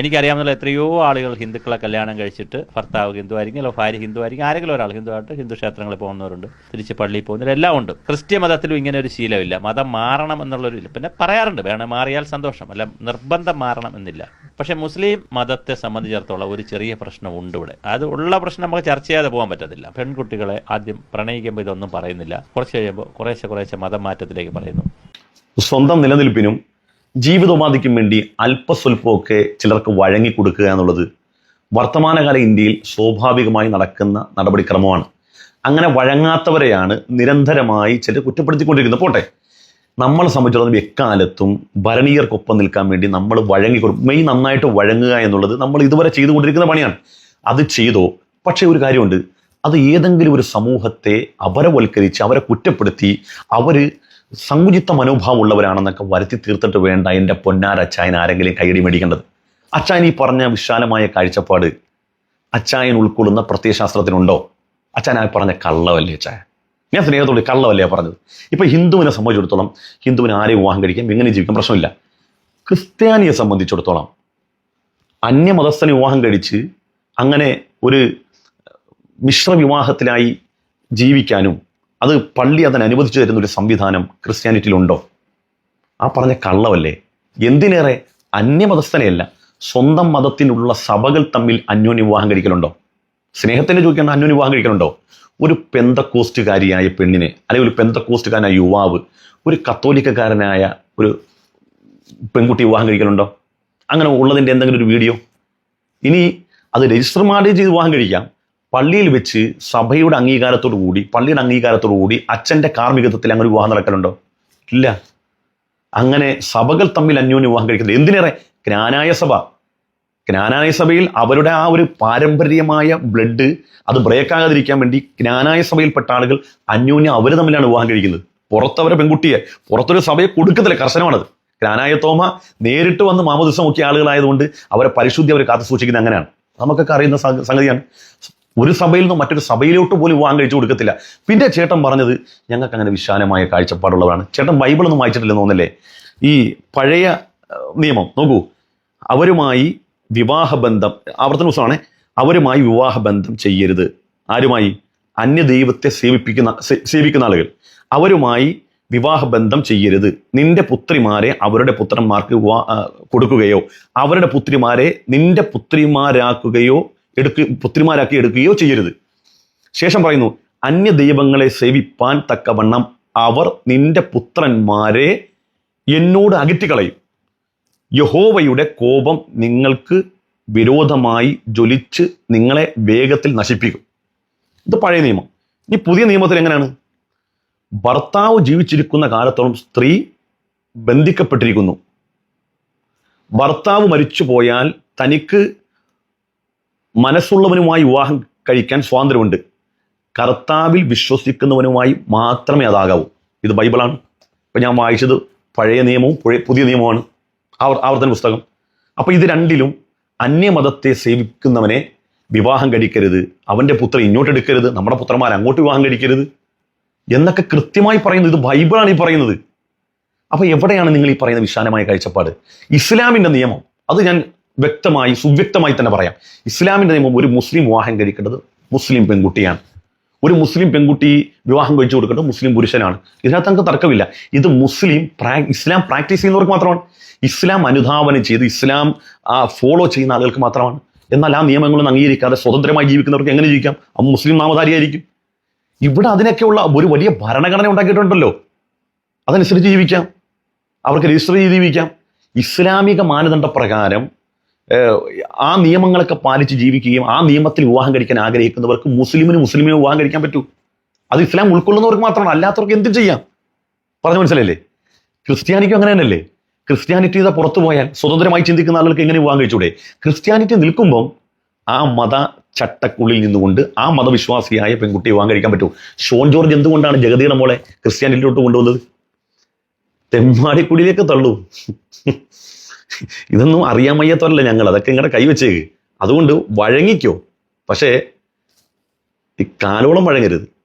എനിക്കറിയാവുന്ന എത്രയോ ആളുകൾ ഹിന്ദുക്കളെ കല്യാണം കഴിച്ചിട്ട് ഭർത്താവ് ഹിന്ദു ആയിരിക്കും അല്ലെങ്കിൽ ഭാര്യ ഹിന്ദു ആയിരിക്കും ആരെങ്കിലും ഒരാൾ ഹിന്ദു ആയിട്ട് ഹിന്ദു ക്ഷേത്രങ്ങളിൽ പോകുന്നവരുണ്ട് തിരിച്ച് പള്ളിയിൽ പോകുന്നവർ എല്ലാം ഉണ്ട്. ക്രിസ്ത്യ മതത്തിലും ഇങ്ങനെ ഒരു ശീലമില്ല. മതം മാറണം എന്നുള്ളൊരു ഇല്ല പിന്നെ പറയാറുണ്ട് വേണം മാറിയാൽ സന്തോഷം അല്ല നിർബന്ധം മാറണം എന്നില്ല. പക്ഷെ മുസ്ലിം മതത്തെ സംബന്ധിച്ചിടത്തോളം ഒരു ചെറിയ പ്രശ്നം ഉണ്ട് ഇവിടെ. അത് ഉള്ള പ്രശ്നം നമുക്ക് ചർച്ച ചെയ്യാതെ പോകാൻ പറ്റത്തില്ല. പെൺകുട്ടികളെ ആദ്യം പ്രണയിക്കുമ്പോൾ ഇതൊന്നും പറയുന്നില്ല. കുറച്ച് കഴിയുമ്പോൾ കുറേശ്ശെ കുറേശ്ശെ മതം മാറ്റത്തിലേക്ക് പറയുന്നു. സ്വന്തം നിലനിൽപ്പിനും ജീവിതോപാധിക്കും വേണ്ടി അല്പസ്വല്പമൊക്കെ ചിലർക്ക് വഴങ്ങി കൊടുക്കുക എന്നുള്ളത് വർത്തമാനകാല ഇന്ത്യയിൽ സ്വാഭാവികമായി നടക്കുന്ന നടപടിക്രമമാണ്. അങ്ങനെ വഴങ്ങാത്തവരെയാണ് നിരന്തരമായി ചിലർ കുറ്റപ്പെടുത്തിക്കൊണ്ടിരിക്കുന്നത്. പോട്ടെ നമ്മളെ സംബന്ധിച്ചിടത്തോളം എക്കാലത്തും ഭരണീയർക്കൊപ്പം നിൽക്കാൻ വേണ്ടി നമ്മൾ വഴങ്ങി കൊടുക്കും മെയ് നന്നായിട്ട് വഴങ്ങുക എന്നുള്ളത് നമ്മൾ ഇതുവരെ ചെയ്തുകൊണ്ടിരിക്കുന്ന പണിയാണ്. അത് ചെയ്തോ? പക്ഷേ ഒരു കാര്യമുണ്ട്. അത് ഏതെങ്കിലും ഒരു സമൂഹത്തെ അപരവൽക്കരിച്ച് അവരെ കുറ്റപ്പെടുത്തി അവർ സങ്കുചിത്ത മനോഭാവം ഉള്ളവരാണെന്നൊക്കെ വരുത്തി തീർത്തിട്ട് വേണ്ട എന്റെ പൊന്നാർ അച്ചായൻ ആരെങ്കിലും കൈയടി മേടിക്കേണ്ടത്? അച്ചായൻ ഈ പറഞ്ഞ വിശാലമായ കാഴ്ചപ്പാട് അച്ചായൻ ഉൾക്കൊള്ളുന്ന പ്രത്യയശാസ്ത്രത്തിനുണ്ടോ? അച്ചായൻ ആ പറഞ്ഞ കള്ളവല്ലേ അച്ചായൻ? ഞാൻ സ്നേഹത്തോട് കള്ളവല്ലേ പറഞ്ഞത്? ഇപ്പൊ ഹിന്ദുവിനെ സംബന്ധിച്ചിടത്തോളം ഹിന്ദുവിനെ ആരെയും വിവാഹം കഴിക്കാം എങ്ങനെ ജീവിക്കാം പ്രശ്നമില്ല. ക്രിസ്ത്യാനിയെ സംബന്ധിച്ചിടത്തോളം അന്യമതസ്ഥനെ വിവാഹം കഴിച്ച് അങ്ങനെ ഒരു മിശ്ര വിവാഹത്തിലായി ജീവിക്കാനും അത് പള്ളി അതിന് അനുവദിച്ചു തരുന്ന ഒരു സംവിധാനം ക്രിസ്ത്യാനിറ്റിയിലുണ്ടോ? ആ പറഞ്ഞ കള്ളവല്ലേ? എന്തിനേറെ അന്യമതസ്ഥനെയല്ല സ്വന്തം മതത്തിലുള്ള സഭകൾ തമ്മിൽ അന്യോന്യ വിവാഹം കഴിക്കലുണ്ടോ? സ്നേഹത്തിന് ചോദിക്കേണ്ട അന്യോന്യ വിവാഹം കഴിക്കലുണ്ടോ? ഒരു പെന്തക്കോസ്റ്റുകാരിയായ പെണ്ണിനെ അല്ലെങ്കിൽ ഒരു പെന്തക്കോസ്റ്റുകാരനായ യുവാവ് ഒരു കത്തോലിക്കക്കാരനായ ഒരു പെൺകുട്ടി വിവാഹം കഴിക്കലുണ്ടോ? അങ്ങനെ ഉള്ളതിന്റെ എന്തെങ്കിലും ഒരു വീഡിയോ? ഇനി അത് രജിസ്റ്റർ മാരേജ് ചെയ്ത് വിവാഹം കഴിക്കാം. പള്ളിയിൽ വെച്ച് സഭയുടെ അംഗീകാരത്തോടു കൂടി പള്ളിയുടെ അംഗീകാരത്തോടു കൂടി അച്ഛന്റെ കാർമ്മികത്വത്തിൽ അങ്ങനെ വിവാഹം നടക്കലുണ്ടോ? ഇല്ല. അങ്ങനെ സഭകൾ തമ്മിൽ അന്യോന്യം വിവാഹം കഴിക്കുന്നത് എന്തിനേറെ? ജ്ഞാനായ സഭ. ജ്ഞാനായ സഭയിൽ അവരുടെ ആ ഒരു പാരമ്പര്യമായ ബ്ലഡ് അത് ബ്രേക്ക് ആകാതിരിക്കാൻ വേണ്ടി ജ്ഞാനായ സഭയിൽപ്പെട്ട ആളുകൾ അന്യോന്യം അവർ തമ്മിലാണ് വിവാഹം കഴിക്കുന്നത്. പുറത്തവരെ പെൺകുട്ടിയെ പുറത്തൊരു സഭയെ കൊടുക്കത്തില്ല കർശനമാണത്. ജ്ഞാനായ തോമ നേരിട്ട് വന്ന് മാമോദിസം നോക്കിയ ആളുകളായതുകൊണ്ട് അവരെ പരിശുദ്ധി അവർ കാത്തു സൂക്ഷിക്കുന്നത് അങ്ങനെയാണ്. നമുക്കൊക്കെ അറിയുന്ന സംഗതിയാണ്. ഒരു സഭയിൽ നിന്നും മറ്റൊരു സഭയിലോട്ട് പോലും വിവാഹം കഴിച്ചു കൊടുക്കത്തില്ല. പിന്നെ ചേട്ടൻ പറഞ്ഞത് ഞങ്ങൾക്ക് അങ്ങനെ വിശാലമായ കാഴ്ചപ്പാടുള്ളവരാണ് ചേട്ടൻ ബൈബിളൊന്നും വായിച്ചിട്ടില്ലെന്ന് തോന്നല്ലേ ഈ പഴയ നിയമം നോക്കൂ. അവരുമായി വിവാഹബന്ധം ആവർത്തന ദിവസമാണ്. അവരുമായി വിവാഹബന്ധം ചെയ്യരുത്. ആരുമായി? അന്യദൈവത്തെ സേവിപ്പിക്കുന്ന സേവിക്കുന്ന ആളുകൾ. അവരുമായി വിവാഹബന്ധം ചെയ്യരുത്. നിന്റെ പുത്രിമാരെ അവരുടെ പുത്രന്മാർക്ക് കൊടുക്കുകയോ അവരുടെ പുത്രിമാരെ നിന്റെ പുത്രിമാരാക്കുകയോ എടുക്ക പുത്രിമാരാക്കി എടുക്കുകയോ ചെയ്യരുത്. ശേഷം പറയുന്നു അന്യ ദൈവങ്ങളെ സേവിപ്പാൻ തക്കവണ്ണം അവർ നിന്റെ പുത്രന്മാരെ എന്നോട് അകറ്റിക്കളയും. യഹോവയുടെ കോപം നിങ്ങൾക്ക് വിരോധമായി ജ്വലിച്ച് നിങ്ങളെ വേഗത്തിൽ നശിപ്പിക്കും. ഇത് പഴയ നിയമം. ഇനി പുതിയ നിയമത്തിൽ എങ്ങനെയാണ്? ഭർത്താവ് ജീവിച്ചിരിക്കുന്ന കാലത്തോളം സ്ത്രീ ബന്ധിക്കപ്പെട്ടിരിക്കുന്നു. ഭർത്താവ് മരിച്ചു പോയാൽ തനിക്ക് മനസ്സുള്ളവനുമായി വിവാഹം കഴിക്കാൻ സ്വാതന്ത്ര്യമുണ്ട്. കർത്താവിൽ വിശ്വസിക്കുന്നവനുമായി മാത്രമേ അതാകാവൂ. ഇത് ബൈബിളാണ്. ഇപ്പം ഞാൻ വായിച്ചത് പഴയ നിയമവും പുതിയ നിയമമാണ് ആവർ ആവർത്തന പുസ്തകം. അപ്പോൾ ഇത് രണ്ടിലും അന്യമതത്തെ സേവിക്കുന്നവനെ വിവാഹം കഴിക്കരുത്. അവന്റെ പുത്രൻ ഇങ്ങോട്ട് എടുക്കരുത്. നമ്മുടെ പുത്രന്മാർ അങ്ങോട്ട് വിവാഹം കഴിക്കരുത്. എന്നൊക്കെ കൃത്യമായി പറയുന്നത് ഇത് ബൈബിളാണ് ഈ പറയുന്നത്. അപ്പോൾ എവിടെയാണ് നിങ്ങൾ ഈ പറയുന്ന വിശാലമായ കാഴ്ചപ്പാട്? ഇസ്ലാമിന്റെ നിയമം. അത് ഞാൻ വ്യക്തമായി സുവ്യക്തമായി തന്നെ പറയാം. ഇസ്ലാമിന്റെ നിയമം ഒരു മുസ്ലിം വിവാഹം കഴിക്കേണ്ടത് മുസ്ലിം പെൺകുട്ടിയാണ്. ഒരു മുസ്ലിം പെൺകുട്ടി വിവാഹം കഴിച്ചു കൊടുക്കേണ്ടത് മുസ്ലിം പുരുഷനാണ്. ഇതിനകത്ത് നമുക്ക് തർക്കമില്ല. ഇത് മുസ്ലിം ഇസ്ലാം പ്രാക്ടീസ് ചെയ്യുന്നവർക്ക് മാത്രമാണ്. ഇസ്ലാം അനുധാവനം ചെയ്ത് ഇസ്ലാം ഫോളോ ചെയ്യുന്ന ആളുകൾക്ക് മാത്രമാണ്. എന്നാൽ ആ നിയമങ്ങളൊന്നും അംഗീകരിക്കാതെ സ്വതന്ത്രമായി ജീവിക്കുന്നവർക്ക് എങ്ങനെ ജീവിക്കാം? ആ മുസ്ലിം നാമധാരിയായിരിക്കും. ഇവിടെ അതിനൊക്കെയുള്ള ഒരു വലിയ ഭരണഘടന ഉണ്ടാക്കിയിട്ടുണ്ടല്ലോ. അതനുസരിച്ച് ജീവിക്കാം. അവർക്ക് രജിസ്റ്റർ ചെയ്ത് ജീവിക്കാം. ഇസ്ലാമിക മാനദണ്ഡ പ്രകാരം ആ നിയമങ്ങളൊക്കെ പാലിച്ച് ജീവിക്കുകയും ആ നിയമത്തിൽ വിവാഹം കഴിക്കാൻ ആഗ്രഹിക്കുന്നവർക്ക് മുസ്ലിമിന് മുസ്ലിമിന് വിവാഹം കഴിക്കാൻ പറ്റൂ. അത് ഇസ്ലാം ഉൾക്കൊള്ളുന്നവർക്ക് മാത്രമാണ്. അല്ലാത്തവർക്ക് എന്തും ചെയ്യാം. പറഞ്ഞു മനസ്സിലല്ലേ ക്രിസ്ത്യാനിക്കും അങ്ങനെ തന്നെയല്ലേ? ക്രിസ്ത്യാനിറ്റി ഇതാ പുറത്തു പോയാൽ സ്വതന്ത്രമായി ചിന്തിക്കുന്ന ആളുകൾക്ക് എങ്ങനെ വിവാഹം കഴിച്ചൂടെ ക്രിസ്ത്യാനിറ്റി നിൽക്കുമ്പോൾ ആ മത ചട്ടക്കുള്ളിൽ നിന്നുകൊണ്ട് ആ മതവിശ്വാസിയായ പെൺകുട്ടി വിവാഹം കഴിക്കാൻ പറ്റൂ. ഷോൺ ജോർജ് എന്തുകൊണ്ടാണ് ജഗതിയുടെ മോളെ ക്രിസ്ത്യാനിറ്റിയിലോട്ട് കൊണ്ടുവന്നത്? തെമ്മാടിക്കുടിയിലേക്ക് തള്ളൂ. ഇതൊന്നും അറിയാൻ വയ്യാത്തവരല്ല ഞങ്ങൾ? അതൊക്കെ നിങ്ങളുടെ കൈവച്ചേക്ക് അതുകൊണ്ട് വഴങ്ങിക്കോ. പക്ഷേ ഈ കാലോളം വഴങ്ങരുത്.